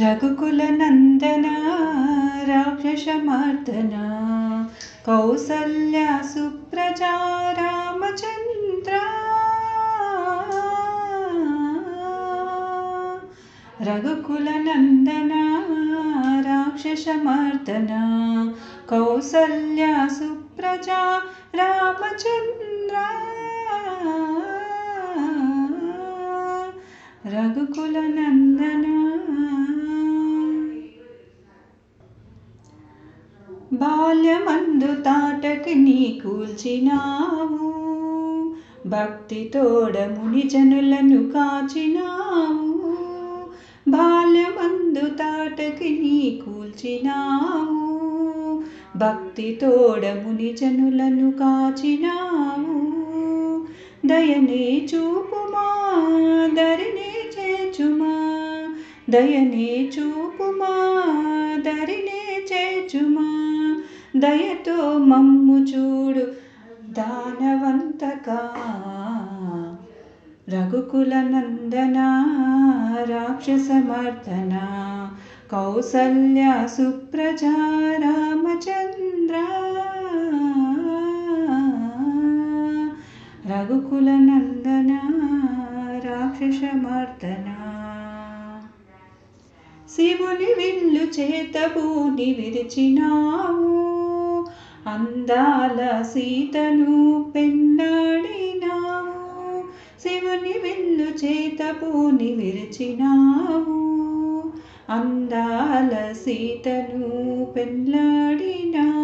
रघुकुलनन्दना राक्षसमर्दना कौसल्या सुप्रजा रामचन्द्रा रघुकुलनन्दना राक्षसमर्दना कौसल्या सुप्रजा रामचन्द्रा। रघुकुलनन्दना। బాల్యమందు తాటకి నీ కూల్చినావు భక్తి తోడముని జనులను కాచినావు. బాల్యమందు తాటకి నీ కూల్చినావు భక్తి తోడముని జనులను కాచినావు. దయనే చూపుమా దరినే చేచుమా దయనే చూపుమా దరినే దయతో మమ్ము చూడు దానవంతకా. రఘుకుల నందన రాక్షసమర్దన కౌసల్య సుప్రజా రామచంద్ర. రఘుకుల నందన రాక్షసమర్దన. శివుని విల్లు చేతబూని విరిచినావు. అందాల సీతను పెన్నాడినావు. శివుని విల్లు చేతబూని విరిచినావు. అందాల సీతను పెళ్ళాడినా